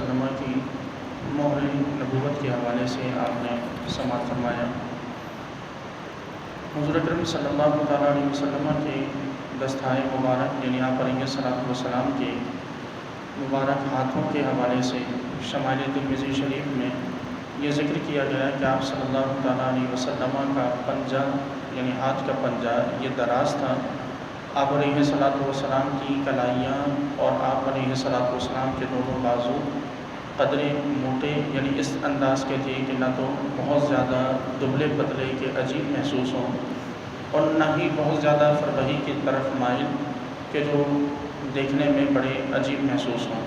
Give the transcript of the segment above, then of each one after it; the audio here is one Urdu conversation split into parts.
وسلم کی مہر نبوت کے حوالے سے آپ نے سماعت فرمایا۔ حضور اکرم صلی اللہ تعالیٰ علیہ وسلم کے دستائے مبارک یعنی آپ علیہ صلاحت والسلام کے مبارک ہاتھوں کے حوالے سے شمال ترمیزی شریف میں یہ ذکر کیا گیا کہ آپ صلی اللہ تعالیٰ علیہ وسلم کا پنجہ یعنی ہاتھ کا پنجہ، یہ دراز تھا۔ آپ علیہ صلاحت والسلام کی کلائیاں اور آپ علیہ صلاحت والسلام کے دونوں بازو قدرے موٹے یعنی اس انداز کے تھے کہ نہ تو بہت زیادہ دبلے پتلے کے عجیب محسوس ہوں اور نہ ہی بہت زیادہ فربہی کی طرف مائل کہ جو دیکھنے میں بڑے عجیب محسوس ہوں۔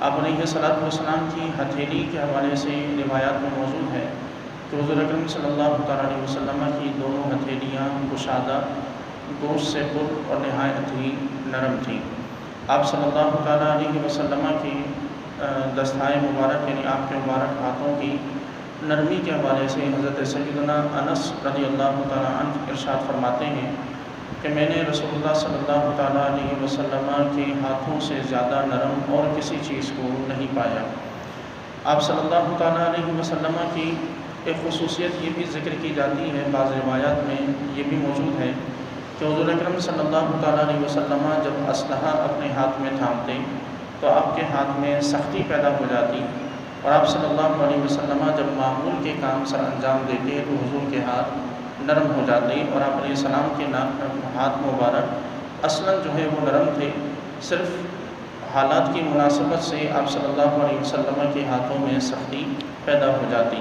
آپ علیہ صلاحت والسلام کی ہتھیلی کے حوالے سے روایات میں موجود ہے کہ حضور اکرم صلی اللہ تعالیٰ علیہ وسلم کی دونوں ہتھیلیاں گشادہ گوشت سے پر اور نہایت ہی نرم تھیں آپ صلی اللہ تعالیٰ علیہ وسلم کی دستائے مبارک یعنی آپ کے مبارک ہاتھوں کی نرمی کے حوالے سے حضرت سیدنا انس رضی اللہ تعالیٰ عنہ ارشاد فرماتے ہیں کہ میں نے رسول اللہ صلی اللہ تعالیٰ علیہ وسلم کے ہاتھوں سے زیادہ نرم اور کسی چیز کو نہیں پایا۔ آپ صلی اللہ تعالیٰ علیہ وسلم کی ایک خصوصیت یہ بھی ذکر کی جاتی ہے، بعض روایات میں یہ بھی موجود ہے کہ حضور اکرم صلی اللہ تعالیٰ علیہ وسلم جب اسلحہ اپنے ہاتھ میں تھامتے تو آپ کے ہاتھ میں سختی پیدا ہو جاتی اور آپ صلی اللہ علیہ وسلم جب معمول کے کام سر انجام دیتے تو حضور کے ہاتھ نرم ہو جاتے اور آپ علیہ السلام کے ہاتھ مبارک اصلاً جو ہے وہ نرم تھے۔ صرف حالات کی مناسبت سے آپ صلی اللہ علیہ وسلم کے ہاتھوں میں سختی پیدا ہو جاتی۔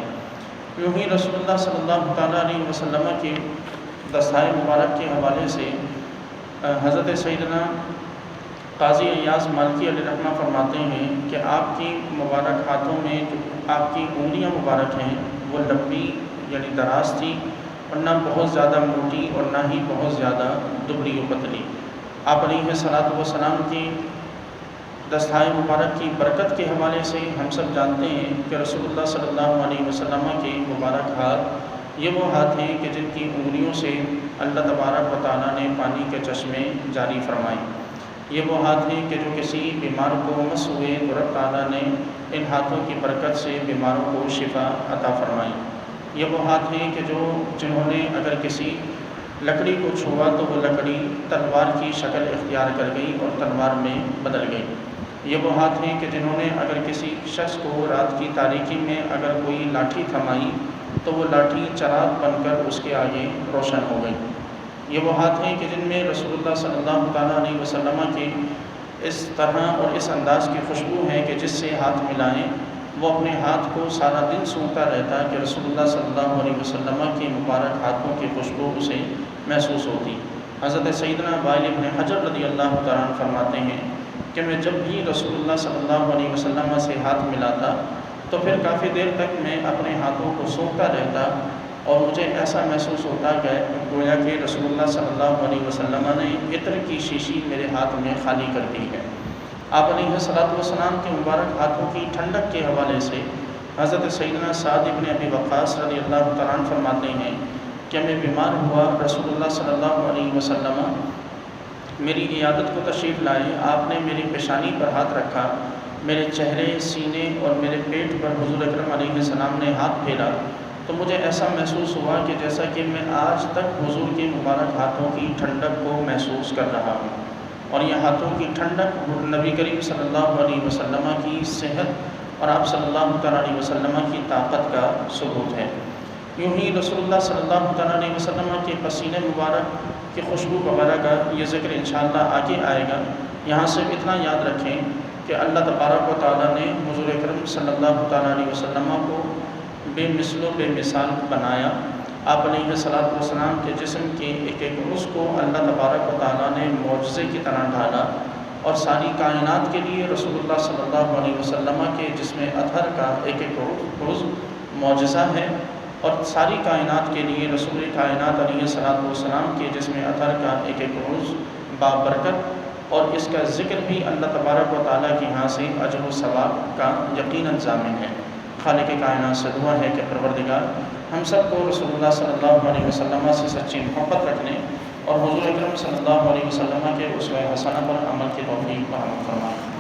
یوں ہی رسول اللہ صلی اللہ تعالیٰ علیہ وسلم کے دستائے مبارک کے حوالے سے حضرت سیدنا قاضی ایاز مالکی علیہ رحمہ فرماتے ہیں کہ آپ کی مبارک ہاتھوں میں جو آپ کی انگلیاں مبارک ہیں، وہ لمبی یعنی دراز تھی اور نہ بہت زیادہ موٹی اور نہ ہی بہت زیادہ دبلی و پتلی۔ آپ علیہ صلاحت وسلام کی دستائے مبارک کی برکت کے حوالے سے ہم سب جانتے ہیں کہ رسول اللہ صلی اللہ علیہ وسلم کے مبارک ہاتھ یہ وہ ہاتھ ہیں کہ جن کی انگلیوں سے اللہ تبارک و تعالیٰ نے پانی کے چشمے جاری فرمائے۔ یہ وہ ہاتھ ہیں کہ جو کسی بیمار کو مس ہوئے تو رب تعالیٰ نے ان ہاتھوں کی برکت سے بیماروں کو شفا عطا فرمائی۔ یہ وہ ہاتھ ہیں کہ جو جنہوں نے اگر کسی لکڑی کو چھوا تو وہ لکڑی تلوار کی شکل اختیار کر گئی اور تلوار میں بدل گئی۔ یہ وہ ہاتھ ہیں کہ جنہوں نے اگر کسی شخص کو رات کی تاریکی میں اگر کوئی لاٹھی تھمائی تو وہ لاٹھی چراغ بن کر اس کے آگے روشن ہو گئی۔ یہ وہ ہاتھ ہیں کہ جن میں رسول اللہ صلی اللہ تعالیٰ علیہ وسلم کے اس طرح اور اس انداز کی خوشبو ہے کہ جس سے ہاتھ ملائیں، وہ اپنے ہاتھ کو سارا دن سونگتا رہتا ہے کہ رسول اللہ صلی اللہ علیہ وسلم کے مبارک ہاتھوں کی خوشبو اسے محسوس ہوتی۔ حضرت سیدنا وائل ابن حجر رضی اللہ تعالیٰ فرماتے ہیں کہ میں جب بھی رسول اللہ صلی اللہ علیہ وسلم سے ہاتھ ملاتا تو پھر کافی دیر تک میں اپنے ہاتھوں کو سونگتا رہتا اور مجھے ایسا محسوس ہوتا کہ گویا کہ رسول اللہ صلی اللہ علیہ وسلم نے عطر کی شیشی میرے ہاتھ میں خالی کر دی ہے۔ آپ علیہ صلاحت والسلام کے مبارک ہاتھوں کی ٹھنڈک کے حوالے سے حضرت سیدنا سعد ابن ابی وقاص رضی اللہ تعالیٰ فرماتے ہیں کہ میں بیمار ہوا، رسول اللہ صلی اللہ علیہ وسلم میری عیادت کو تشریف لائے، آپ نے میری پیشانی پر ہاتھ رکھا میرے چہرے، سینے اور میرے پیٹ پر حضور اکرم علیہ السلام نے ہاتھ پھیرا تو مجھے ایسا محسوس ہوا کہ جیسا کہ میں آج تک حضور کے مبارک ہاتھوں کی ٹھنڈک کو محسوس کر رہا ہوں اور یہ ہاتھوں کی ٹھنڈک نبی کریم صلی اللہ علیہ وسلم کی صحت اور آپ صلی اللہ علیہ وسلم کی طاقت کا ثبوت ہے۔ یوں ہی رسول اللہ صلی اللہ علیہ وسلم کے پسین مبارک کی خوشبو وغیرہ کا یہ ذکر انشاءاللہ آگے آئے گا۔ یہاں سے اتنا یاد رکھیں کہ اللہ تبارک و تعالیٰ نے حضور اکرم صلی اللہ تعالیٰ علیہ وسلم کو بے مثل و بے مثال بنایا۔ آپ علیہ صلاحت والسلام کے جسم کے ایک ایک عرص کو اللہ تبارک و تعالیٰ نے معجزے کی طرح ڈھالا اور ساری کائنات کے لیے رسول اللہ صلی اللہ علیہ وسلم کے جسم اطہر کا ایک ایک عرض معجزہ ہے اور ساری کائنات کے لیے رسول کائنات علیہ صلاحت والسلام کے جسم اطہر کا ایک ایک عرض بابرکت اور اس کا ذکر بھی اللہ تبارک و تعالیٰ کے ہاں سے اجر و ثواب کا یقیناً ضامن ہے۔ خالق کائنات سے دعا ہے کہ پروردگار، ہم سب کو رسول اللہ صلی اللہ علیہ وسلم سے سچی محبت رکھنے اور حضور اکرم صلی اللہ علیہ وسلم کے اس حسنہ پر عمل کی توفیق فراہم فرمائیں